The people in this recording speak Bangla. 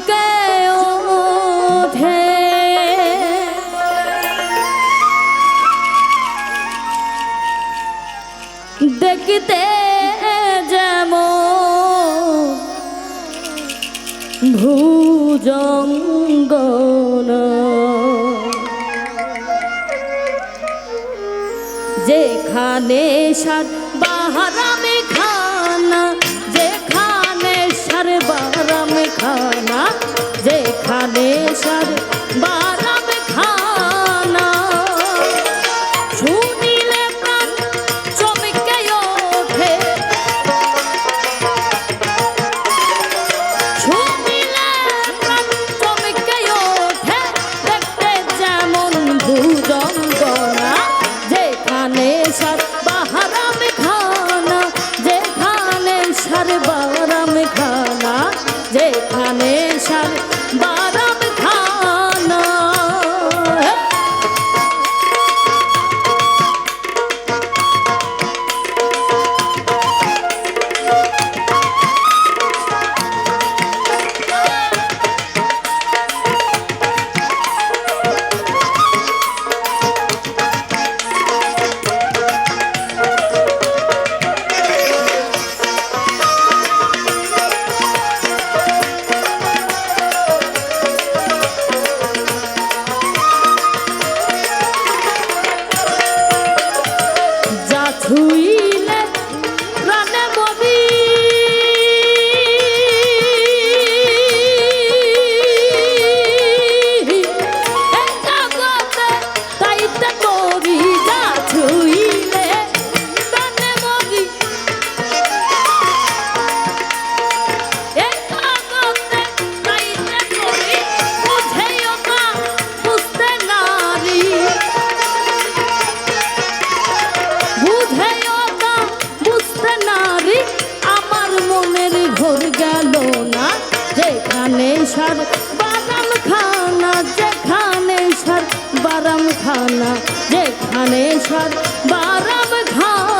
চমকে ওঠে দেখতে যেমন ভুজঙ্গন যেখানে সাত যেখানে যেখানে সর খানা যে সর বাদাম খানা যে সর বাদাম খানা